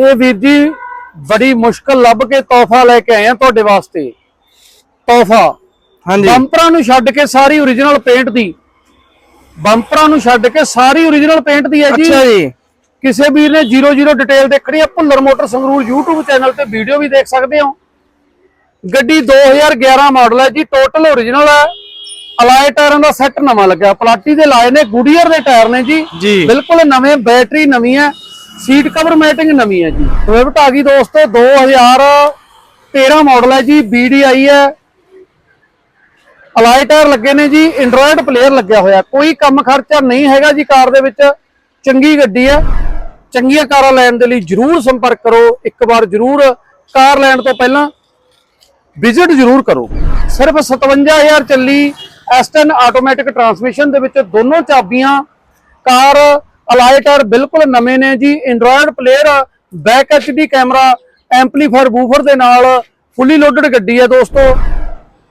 ਇਹ ਵੀਰ ਜੀ ਬੜੀ ਮੁਸ਼ਕਲ ਲੱਭ ਕੇ ਤੋਹਫਾ ਲੈ ਕੇ ਆਏ ਆ ਤੁਹਾਡੇ ਵਾਸਤੇ। ਤੋਹਫਾ। ਹਾਂਜੀ। ਬੰਪਰਾਂ ਨੂੰ ਛੱਡ ਕੇ ਸਾਰੀ origignal ਪੇਂਟ ਦੀ। ਬੰਪਰਾਂ ਨੂੰ ਛੱਡ ਕੇ ਸਾਰੀ origignal ਪੇਂਟ ਦੀ ਹੈ ਜੀ। ਅੱਛਾ ਜੀ। ਕਿਸੇ ਵੀਰ ਨੇ 00 ਡਿਟੇਲ ਦੇਖਣੀ ਹੈ Bhullar motor Sangrur YouTube channel ਤੇ ਵੀਡੀਓ ਵੀ ਦੇਖ ਸਕਦੇ ਹੋ। ਗੱਡੀ 2011 ਮਾਡਲ ਹੈ ਜੀ ਟੋਟਲ origignal ਹੈ। ਅਲਾਈ ਟਾਇਰਾਂ ਦਾ ਸੈੱਟ ਨਵਾਂ ਲੱਗਿਆ। ਪਲਾਟੀ ਦੇ ਲਾਏ ਨੇ ਗੁਡੀਅਰ ਦੇ ਟਾਇਰ ਨੇ ਜੀ। ਜੀ। ਬਿਲਕੁਲ ਨਵੇਂ ਬੈਟਰੀ ਨਵੀਂ ਹੈ। ਸੀਟ ਕਵਰ ਮੈਟਿੰਗ ਨਵੀਂ ਹੈ ਜੀ। ਸਵਿਫਟ ਆ ਗਈ ਦੋਸਤੋ 2013 ਮਾਡਲ ਹੈ ਜੀ BDI ਹੈ। ਅਲਾਈ ਟਾਇਰ ਲੱਗੇ ਨੇ ਜੀ ਐਂਡਰੋਇਡ ਪਲੇਅਰ ਲੱਗਿਆ ਹੋਇਆ। ਕੋਈ ਕੰਮ ਖਰਚਾ ਨਹੀਂ ਹੈਗਾ ਜੀ ਕਾਰ ਦੇ ਵਿੱਚ। ਚੰਗੀ ਗੱਡੀ ਹੈ। ਚੰਗੀਆਂ ਕਾਰਾਂ ਲੈਣ ਦੇ ਲਈ ਜਰੂਰ ਸੰਪਰਕ ਕਰੋ। ਇੱਕ ਵਾਰ ਜਰੂਰ ਕਾਰ ਲੈਣ ਤੋਂ ਪਹਿਲਾਂ ਵਿਜ਼ਿਟ ਜ਼ਰੂਰ ਕਰੋ। ਸਿਰਫ 57000 ਚੱਲੀ। ਐਸਟਨ ਆਟੋਮੈਟਿਕ ਟਰਾਂਸਮਿਸ਼ਨ ਦੇ ਵਿੱਚ ਦੋਨੋਂ ਚਾਬੀਆਂ। ਕਾਰ ਅਲਾਈ ਟਾਇਰ ਬਿਲਕੁਲ ਨਵੇਂ ਨੇ ਜੀ। Android player back HD camera amplifier woofer ਦੇ ਨਾਲ ਫੁੱਲੀ ਲੋਡਡ ਗੱਡੀ ਹੈ ਦੋਸਤੋ।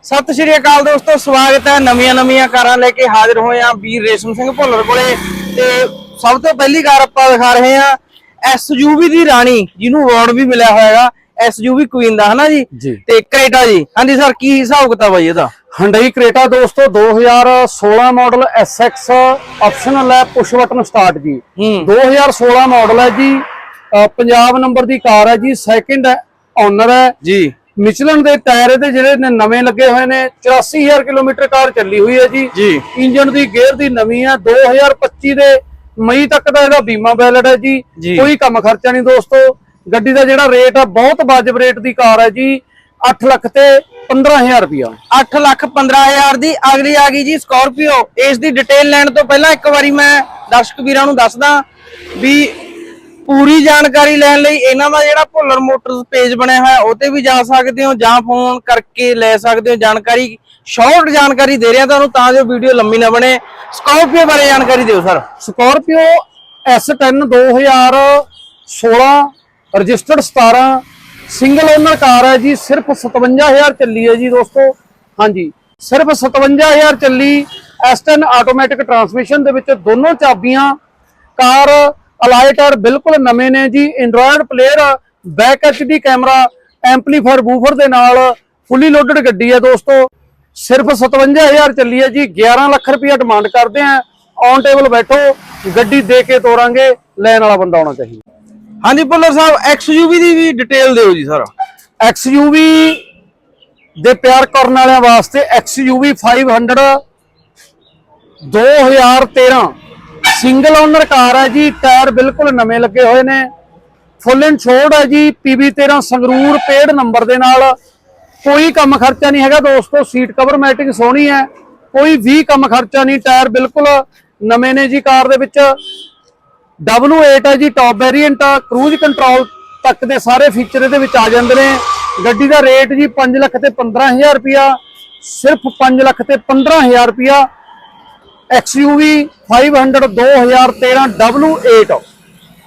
ਸਤਿ ਸ਼੍ਰੀ ਅਕਾਲ ਦੋਸਤੋ ਸਵਾਗਤ ਹੈ ਨਵੀਆਂ ਨਵੀਆਂ ਕਾਰਾਂ ਲੈ ਕੇ ਹਾਜ਼ਰ ਹੋਏ ਆ ਵੀਰ ਰੇਸ਼ਮ ਸਿੰਘ ਭੁੱਲਰ ਕੋਲੇ। ਤੇ ਸਭ ਤੋਂ ਪਹਿਲੀ ਕਾਰ ਆਪਾਂ ਦਿਖਾ ਰਹੇ ਆ ਐਸਯੂਵੀ ਦੀ ਰਾਣੀ ਜਿਹਨੂੰ ਅਵਾਰਡ ਵੀ ਮਿਲਿਆ ਹੋਇਆਗਾ ਐਸਯੂਵੀ ਕੁਈਨ ਦਾ ਹਨਾ ਜੀ। ਤੇ ਕ੍ਰੇਟਾ ਜੀ। ਹਾਂਜੀ ਸਰ ਕੀ ਹਿਸਾਬ ਕਿਤਾਬ ਹੈ ਇਹਦਾ? ਹੰਡਈ ਕ੍ਰੇਟਾ ਦੋਸਤੋ 2016 ਮਾਡਲ SX ਆਪਸ਼ਨਲ ਹੈ ਪੁਸ਼ ਬਟਨ ਸਟਾਰਟ ਜੀ। ਹੂੰ। 2016 ਮਾਡਲ ਹੈ ਜੀ ਪੰਜਾਬ ਨੰਬਰ ਦੀ ਕਾਰ ਹੈ ਜੀ ਸੈਕਿੰਡ ਓਨਰ ਹੈ। ਜੀ। ਮਿਚਲਨ ਦੇ ਟਾਇਰ ਇਹਦੇ ਜਿਹੜੇ ਨੇ ਨਵੇਂ ਲੱਗੇ ਹੋਏ ਨੇ 84000 ਕਿਲੋਮੀਟਰ ਕਾਰ ਚੱਲੀ ਹੋਈ ਹੈ ਜੀ। ਜੀ। ਇੰਜਨ ਦੀ ਗੇਅਰ ਦੀ ਨਵੀਂ ਹੈ 2025 ਦੇ ਮਈ ਤੱਕ ਦਾ ਇਹਦਾ ਬੀਮਾ ਵੈਲਿਡ ਹੈ ਜੀ। ਜੀ। ਕੋਈ ਕੰਮ ਖਰਚਾ ਨਹੀਂ ਦੋਸਤੋ। ਗੱਡੀ ਦਾ ਜਿਹੜਾ ਰੇਟ ਆ ਬਹੁਤ ਵਾਜਬ ਰੇਟ ਦੀ ਕਾਰ ਹੈ ਜੀ। 8 ਲੱਖ ਤੇ 15000 ਰੁਪਇਆ 8 ਲੱਖ 15000 ਦੀ ਅਗਲੀ ਆ ਗਈ ਜੀ ਸਕਾਰਪੀਓ। ਇਸ ਦੀ ਡਿਟੇਲ ਲੈਣ ਤੋਂ ਪਹਿਲਾਂ ਇੱਕ ਵਾਰੀ ਮੈਂ ਦਰਸ਼ਕ ਵੀਰਾਂ ਨੂੰ ਦੱਸਦਾ ਵੀ ਪੂਰੀ ਜਾਣਕਾਰੀ ਲੈਣ ਲਈ ਇਹਨਾਂ ਦਾ ਜਿਹੜਾ ਭੁੱਲਰ ਮੋਟਰਸ ਪੇਜ ਬਣਿਆ ਹੋਇਆ ਉਹ ਤੇ ਵੀ ਜਾ ਸਕਦੇ ਹੋ ਜਾਂ ਫੋਨ ਕਰਕੇ ਲੈ ਸਕਦੇ ਹੋ। ਜਾਣਕਾਰੀ ਸ਼ਾਰਟ ਜਾਣਕਾਰੀ ਦੇ ਰਿਹਾ ਤੁਹਾਨੂੰ ਤਾਂ ਜੋ ਵੀਡੀਓ ਲੰਮੀ ਨਾ ਬਣੇ। ਸਕਾਰਪੀਓ ਬਾਰੇ ਜਾਣਕਾਰੀ ਦਿਓ sir. Scorpio S10 2016 registered 17 single owner car ਹੈ ਜੀ, ਸਿਰਫ 57000 ਚੱਲੀ ਹੈ ਜੀ ਦੋਸਤੋ। ਹਾਂਜੀ, ਸਿਰਫ 57000 ਚੱਲੀ S10 ਆਟੋਮੈਟਿਕ ਟਰਾਂਸਮਿਸ਼ਨ ਦੇ ਵਿੱਚ ਦੋਨੋਂ ਚਾਬੀਆਂ ਕਾਰ ਅਲਾਈ ਬਿਲਕੁਲ ਨਵੇਂ ਨੇ ਜੀ। Android player back HD camera amplifier woofer ਦੇ ਨਾਲ ਫੁੱਲੀ ਲੋਡਡ ਗੱਡੀ ਹੈ ਦੋਸਤੋ। ਸਿਰਫ 57000 ਚੱਲੀ ਹੈ ਜੀ 11 ਲੱਖ ਰੁਪਇਆ ਡਿਮਾਂਡ ਕਰਦੇ ਆ। ਔਨ ਟੇਬਲ ਬੈਠੋ, ਗੱਡੀ ਦੇ ਕੇ ਤੋਰਾਂਗੇ, ਲੈਣ ਵਾਲਾ ਬੰਦਾ ਆਉਣਾ ਚਾਹੀਦਾ। ਹਾਂਜੀ ਭੁੱਲਰ ਸਾਹਿਬ XUV ਦੀ ਵੀ ਡਿਟੇਲ ਦਿਓ ਜੀ ਸਰ। XUV ਦੇ ਪਿਆਰ ਕਰਨ ਵਾਲਿਆਂ ਵਾਸਤੇ XUV 500 2013 ਸਿੰਗਲ ਓਨਰ ਕਾਰ ਹੈ ਜੀ, ਟਾਇਰ ਬਿਲਕੁਲ ਨਵੇਂ ਲੱਗੇ ਹੋਏ ਨੇ। ਫੁੱਲ ਐਂਡ ਇਨਸ਼ੋਰਡ ਹੈ ਜੀ PB13 ਸੰਗਰੂਰ ਪੇਡ ਨੰਬਰ ਦੇ ਨਾਲ। ਕੋਈ ਕੰਮ ਖਰਚਾ ਨਹੀਂ ਹੈਗਾ ਦੋਸਤੋ, ਸੀਟ ਕਵਰ ਮੈਟਿੰਗ ਸੋਹਣੀ ਹੈ। ਕੋਈ ਵੀ ਕੰਮ ਖਰਚਾ ਨਹੀਂ, ਟਾਇਰ ਬਿਲਕੁਲ ਨਵੇਂ ਨੇ ਜੀ ਕਾਰ ਦੇ ਵਿੱਚ। W8 ਹੈ ਜੀ ਟੌਪ ਵੇਰੀਐਂਟ ਆ ਕਰੂਜ਼ ਕੰਟਰੋਲ ਤੱਕ ਦੇ ਸਾਰੇ ਫੀਚਰ ਇਹਦੇ ਵਿੱਚ ਆ ਜਾਂਦੇ ਨੇ। ਗੱਡੀ ਦਾ ਰੇਟ ਜੀ 5 ਲੱਖ ਤੇ 15000 ਰੁਪਿਆ ਸਿਰਫ 5 ਲੱਖ ਤੇ 15000 ਰੁਪਿਆ XUV 500 2013 W8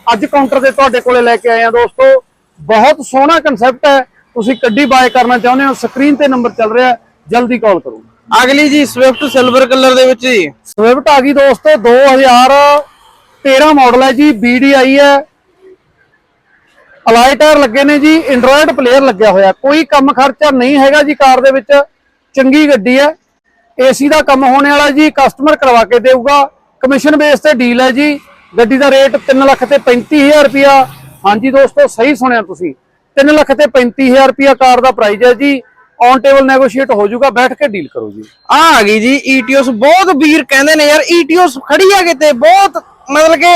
ਅੱਜ ਕਾਊਂਟਰ ਤੇ ਤੁਹਾਡੇ ਕੋਲੇ ਲੈ ਕੇ ਆਏ ਆ ਦੋਸਤੋ। ਬਹੁਤ ਸੋਹਣਾ ਕਨਸੈਪਟ ਹੈ। ਤੁਸੀਂ ਗੱਡੀ ਬਾਏ ਕਰਨਾ ਚਾਹੁੰਦੇ ਹੋ ਸਕਰੀਨ ਤੇ ਨੰਬਰ ਚੱਲ ਰਿਹਾ ਜਲਦੀ ਕਾਲ ਕਰੋ। ਅਗਲੀ ਜੀ ਸਵਿਫਟ ਸਿਲਵਰ ਕਲਰ ਦੇ ਵਿੱਚ ਜੀ। ਸਵਿਫਟ ਆ ਗਈ ਦੋਸਤੋ 2013 ਮਾਡਲ ਹੈ ਜੀ BDI ਹੈ। ਅਲਾਈ ਟਾਇਰ ਲੱਗੇ ਨੇ ਜੀ ਐਂਡਰੋਇਡ ਪਲੇਅਰ ਲੱਗਿਆ ਹੋਇਆ। ਕੋਈ ਕੰਮ ਖਰਚਾ ਨਹੀਂ ਹੈਗਾ ਜੀ ਕਾਰ ਦੇ ਵਿੱਚ। ਚੰਗੀ ਗੱਡੀ ਹੈ। ਏਸੀ ਦਾ ਕੰਮ ਹੋਣੇ ਵਾਲਾ ਜੀ ਕਸਟਮਰ ਕਰਵਾ ਕੇ ਦੇਊਗਾ। ਕਮਿਸ਼ਨ ਬੇਸ ਤੇ ਡੀਲ ਹੈ ਜੀ। ਗੱਡੀ ਦਾ ਰੇਟ 3 ਲੱਖ ਤੇ 35000 ਰੁਪਿਆ ਹਾਂਜੀ ਦੋਸਤੋ, ਸਹੀ ਸੁਣਿਆ ਤੁਸੀਂ। 3 ਲੱਖ ਤੇ 35000 ਰੁਪਿਆ ਕਾਰ ਦਾ ਪ੍ਰਾਈਸ ਹੈ ਜੀ। ਔਨ ਟੇਬਲ ਨੈਗੋਸ਼ੀਏਟ ਹੋ ਜਾਊਗਾ। ਬੈਠ ਕੇ ਡੀਲ ਕਰੋ ਜੀ। ਆ ਆ ਗਈ ਜੀ ਈਟੀਓਸ ਬਹੁਤ ਵੀਰ ਕਹਿੰਦੇ ਨੇ ਯਾਰ ਈਟੀਓਸ ਖੜੀ ਆ ਕਿਤੇ। ਬਹੁਤ ਮਤਲਬ ਕਿ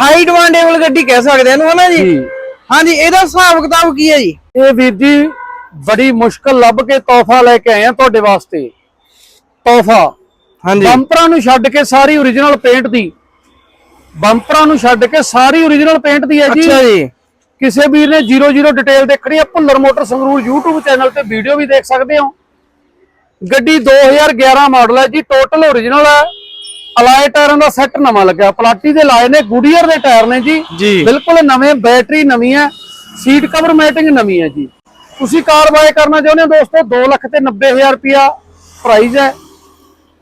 ਹਾਈ ਡਿਮਾਂਡੇਬਲ ਗੱਡੀ ਕਹਿ ਸਕਦੇ ਇਹਨੂੰ ਹਨਾ ਜੀ? ਹਾਂਜੀ ਇਹਦਾ ਹਿਸਾਬ ਕਿਤਾਬ ਕੀ ਹੈ ਜੀ? ਇਹ ਵੀਰ ਜੀ ਬੜੀ ਮੁਸ਼ਕਲ ਲੱਭ ਕੇ ਤੋਹਫਾ ਲੈ ਕੇ ਆਏ ਆ ਤੁਹਾਡੇ ਵਾਸਤੇ। ਤੋਹਫਾ। ਹਾਂਜੀ। ਬੰਪਰਾਂ ਨੂੰ ਛੱਡ ਕੇ ਸਾਰੀ origignal ਪੇਂਟ ਦੀ। ਬੰਪਰਾਂ ਨੂੰ ਛੱਡ ਕੇ ਸਾਰੀ origignal ਪੇਂਟ ਦੀ ਹੈ ਜੀ। ਅੱਛਾ ਜੀ। ਕਿਸੇ ਵੀਰ ਨੇ 00 ਡਿਟੇਲ ਦੇਖਣੀ ਹੈ Bhullar motor Sangrur YouTube channel ਤੇ ਵੀਡੀਓ ਵੀ ਦੇਖ ਸਕਦੇ ਹੋ। ਗੱਡੀ 2011 ਮਾਡਲ ਹੈ ਜੀ ਟੋਟਲ origignal ਹੈ। ਅਲਾਈ ਟਾਇਰਾਂ ਦਾ ਸੈੱਟ ਨਵਾਂ ਲੱਗਿਆ। ਪਲਾਟੀ ਦੇ ਲਾਏ ਨੇ ਗੁਡੀਅਰ ਦੇ ਟਾਇਰ ਨੇ ਜੀ। ਬਿਲਕੁਲ ਨਵੇਂ ਬੈਟਰੀ ਨਵੀਂ ਹੈ ਸੀਟ ਕਵਰ ਮੈਟਿੰਗ ਨਵੀਂ ਹੈ ਜੀ। ਤੁਸੀਂ ਕਾਰ ਬਾਏ ਕਰਨਾ ਚਾਹੁੰਦੇ ਹੋ ਦੋਸਤੋ 2 ਲੱਖ ਤੇ 90000 ਰੁਪਿਆ ਪ੍ਰਾਈਸ ਹੈ।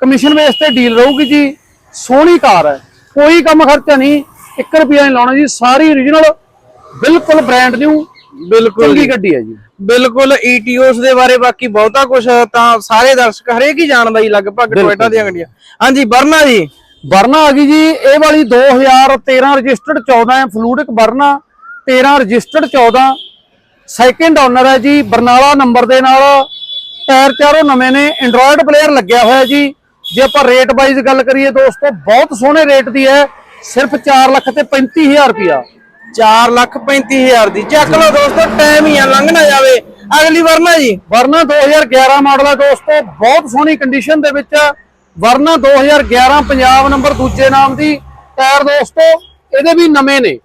ਕਮਿਸ਼ਨ ਬੇਸ ਤੇ ਡੀਲ ਰਹੂਗੀ ਜੀ। ਸੋਹਣੀ ਕਾਰ ਹੈ ਕੋਈ ਕੰਮ ਖਰਚਾ ਨਹੀਂ। 1 ਰੁਪਿਆ ਨਹੀਂ ਲਾਉਣਾ ਜੀ ਸਾਰੀ origignal ਬਿਲਕੁਲ ਬ੍ਰਾਂਡ ਨਿਊ ਬਿਲਕੁਲ ਚੰਗੀ। ਗੱਡੀ ਹੈ ਜੀ। ਬਿਲਕੁਲ ਈਟੀਓਸ ਦੇ ਬਾਰੇ ਬਾਕੀ ਬਹੁਤਾ ਕੁਝ ਤਾਂ ਸਾਰੇ ਦਰਸ਼ਕ ਹਰੇਕ ਹੀ ਜਾਣਦਾ ਹੀ ਲਗਭਗ ਟੋਇਟਾ ਦੀਆਂ ਗੱਡੀਆਂ। ਹਾਂਜੀ ਵਰਨਾ ਜੀ। ਵਰਨਾ ਆ ਗਈ ਜੀ ਇਹ ਵਾਲੀ 2013 ਰਜਿਸਟਰਡ 14 ਹੈ fluidic Verna 13 registered 14 second owner ਹੈ ਜੀ ਬਰਨਾਲਾ ਨੰਬਰ ਦੇ ਨਾਲ। ਟਾਇਰ ਚਾਰੋਂ ਨਵੇਂ ਨੇ ਐਂਡਰੋਇਡ ਪਲੇਅਰ ਲੱਗਿਆ ਹੋਇਆ ਜੀ। ਜੇ ਆਪਾਂ ਰੇਟ ਵਾਈਜ਼ ਗੱਲ ਕਰੀਏ ਦੋਸਤੋ ਬਹੁਤ ਸੋਹਣੇ ਰੇਟ ਦੀ ਹੈ ਸਿਰਫ 4 ਲੱਖ ਤੇ 35000 ਰੁਪਿਆ 4 ਲੱਖ 35000 ਦੀ। ਚੱਕ ਲਓ ਦੋਸਤੋ ਟਾਈਮ ਹੀ ਆ ਲੰਘ ਨਾ ਜਾਵੇ। ਅਗਲੀ ਵਰਨਾ ਜੀ। ਵਰਨਾ 2011 ਮਾਡਲ ਹੈ ਦੋਸਤੋ ਬਹੁਤ ਸੋਹਣੀ ਕੰਡੀਸ਼ਨ ਦੇ ਵਿੱਚ। ਵਰਨਾ 2011 ਪੰਜਾਬ ਨੰਬਰ ਦੂਜੇ ਨਾਮ ਦੀ ਟਾਇਰ ਦੋਸਤੋ ਇਹਦੇ ਵੀ ਨਵੇਂ ਨੇ।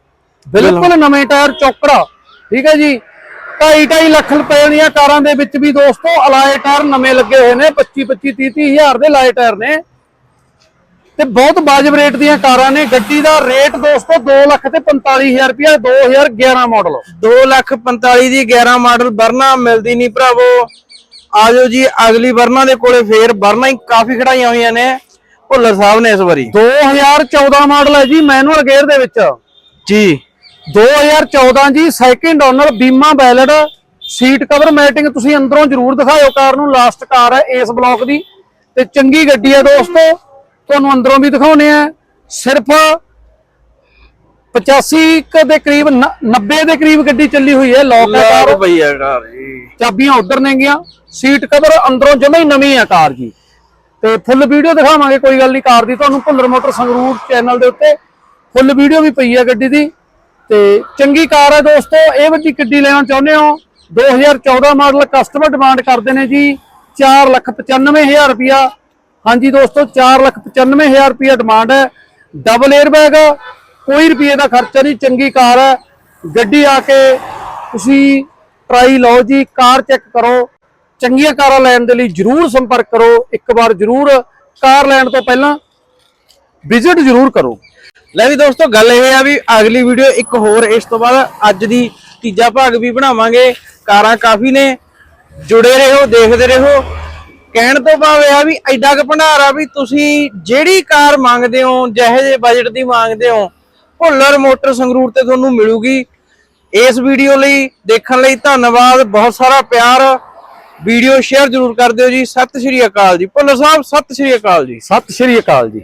ਬਿਲਕੁਲ ਨਵੇਂ ਟਾਇਰ ਚੌਕੜਾ। ਠੀਕ ਹੈ ਜੀ? 2.5 ਲੱਖ ਰੁਪਏ ਦੀਆਂ ਕਾਰਾਂ ਦੇ ਵਿੱਚ ਵੀ ਦੋਸਤੋ ਅਲਾਏ ਟਾਇਰ ਨਵੇਂ ਲੱਗੇ ਹੋਏ ਨੇ। 25 25 30 30 ਹਜ਼ਾਰ ਦੇ ਲਾਏ ਟਾਇਰ ਨੇ। ਤੇ ਬਹੁਤ ਵਾਜਬ ਰੇਟ ਦੀਆਂ ਕਾਰਾਂ ਨੇ। ਗੱਡੀ ਦਾ ਰੇਟ ਦੋਸਤੋ 2 ਲੱਖ ਤੇ 45000 ਰੁਪਏ 2011 ਮਾਡਲ 2 ਲੱਖ 45 ਦੀ 11 ਮਾਡਲ ਵਰਨਾ ਮਿਲਦੀ ਨਹੀਂ ਭਰਾਵੋ। ਆਜੋ ਜੀ ਅਗਲੀ ਵਰਨਾ ਦੇ ਕੋਲੇ ਫੇਰ ਵਰਨਾ ਹੀ ਕਾਫੀ ਖੜਾਈਆਂ ਹੋਈਆਂ ਨੇ। ਭੁੱਲਰ ਸਾਹਿਬ ਨੇ ਇਸ ਵਾਰੀ। 2014 ਮਾਡਲ ਹੈ ਜੀ ਮੈਨੂਅਲ ਗੇਅਰ ਦੇ ਵਿੱਚ। ਜੀ। 2014 ਜੀ ਸੈਕਿੰਡ ਓਨਰ ਬੀਮਾ ਵੈਲਿਡ ਸੀਟ ਕਵਰ ਮੈਟਿੰਗ ਤੁਸੀਂ ਅੰਦਰੋਂ ਜ਼ਰੂਰ ਦਿਖਾਇਓ। ਕਾਰ ਨੂੰ ਲਾਸਟ ਕਾਰ ਹੈ ਇਸ ਬਲੌਕ ਦੀ। ਤੇ ਚੰਗੀ ਗੱਡੀ ਹੈ ਦੋਸਤੋ। ਤੁਹਾਨੂੰ ਅੰਦਰੋਂ ਵੀ ਦਿਖਾਉਨੇ ਆ। ਸਿਰਫ 85 ਕੁ ਦੇ ਕਰੀਬ ਨ- 90 ਦੇ ਕਰੀਬ ਗੱਡੀ ਚੱਲੀ ਹੋਈ ਹੈ ਲੋਕ ਹੈ ਕਾਰ। ਪਈ ਆ ਕਾਰ ਜੀ। ਚਾਬੀਆਂ ਉਧਰ ਨੇਗੀਆਂ ਸੀਟ ਕਵਰ ਅੰਦਰੋਂ ਜਮਾ ਹੀ ਨਵੀਂ ਆ ਕਾਰ ਜੀ। ਤੇ ਫੁੱਲ ਵੀਡੀਓ ਦਿਖਾਵਾਂਗੇ ਕੋਈ ਗੱਲ ਨਹੀਂ ਕਾਰ ਦੀ ਤੁਹਾਨੂੰ ਭੁੱਲਰ ਮੋਟਰ ਸੰਗਰੂਰ ਚੈਨਲ ਦੇ ਉੱਤੇ ਫੁੱਲ ਵੀਡੀਓ ਵੀ ਪਈ ਆ ਗੱਡੀ ਦੀ। ਤੇ ਚੰਗੀ ਕਾਰ ਹੈ ਦੋਸਤੋ ਇਹ ਵੱਡੀ ਗੱਡੀ ਲੈਣਾ ਚਾਹੁੰਦੇ ਹੋ। 2014 ਮਾਡਲ ਕਸਟਮਰ ਡਿਮਾਂਡ ਕਰਦੇ ਨੇ ਜੀ। 495000 ਰੁਪਿਆ ਹਾਂਜੀ ਦੋਸਤੋ 495000 ਰੁਪਿਆ ਡਿਮਾਂਡ ਹੈ ਡਬਲ 에ਅਰ ਬੈਗ ਕੋਈ ਰੁਪਏ ਦਾ ਖਰਚਾ ਨਹੀਂ, ਚੰਗੀ ਕਾਰ ਹੈ। ਗੱਡੀ ਆ ਕੇ ਤੁਸੀਂ ਟਰਾਈ ਲਓ ਜੀ, ਕਾਰ ਚੈੱਕ ਕਰੋ। ਚੰਗੀਆਂ ਕਾਰਾਂ ਲੈਣ ਦੇ ਲਈ ਜਰੂਰ ਸੰਪਰਕ ਕਰੋ। ਇੱਕ ਵਾਰ ਜਰੂਰ ਕਾਰ ਲੈਣ ਤੋਂ ਪਹਿਲਾਂ ਵਿਜ਼ਿਟ ਜਰੂਰ ਕਰੋ। ਲੈ ਵੀ ਦੋਸਤੋ, ਗੱਲ ਇਹ ਆ ਵੀ ਅਗਲੀ ਵੀਡੀਓ ਇੱਕ ਹੋਰ, ਇਸ ਤੋਂ ਬਾਅਦ ਅੱਜ ਦੀ ਤੀਜਾ ਭਾਗ ਵੀ ਬਣਾਵਾਂਗੇ। ਕਾਰਾਂ ਕਾਫੀ ਨੇ, ਜੁੜੇ ਰਹੋ, ਦੇਖਦੇ ਰਹੋ। ਕਹਿਣ ਤੋਂ ਭਾਵ ਇਹ ਆ ਵੀ ਐਡਾ ਕੁ ਭੰਡਾਰ ਆ ਵੀ ਤੁਸੀਂ ਜਿਹੜੀ ਕਾਰ ਮੰਗਦੇ ਹੋ, ਜਿਹੇ ਜਿਹੇ ਬਜਟ ਦੀ ਮੰਗਦੇ ਹੋ, ਭੁੱਲਰ ਮੋਟਰ ਸੰਗਰੂਰ ਤੇ ਤੁਹਾਨੂੰ ਮਿਲੂਗੀ। ਇਸ ਵੀਡੀਓ ਲਈ, ਦੇਖਣ ਲਈ ਧੰਨਵਾਦ, ਬਹੁਤ ਸਾਰਾ ਪਿਆਰ। ਵੀਡੀਓ ਸ਼ੇਅਰ ਜਰੂਰ ਕਰ ਦਿਓ ਜੀ। ਸਤਿ ਸ਼੍ਰੀ ਅਕਾਲ ਜੀ। ਭੁੱਲਰ ਸਾਹਿਬ, ਸਤਿ ਸ਼੍ਰੀ ਅਕਾਲ ਜੀ। ਸਤਿ ਸ਼੍ਰੀ ਅਕਾਲ ਜੀ।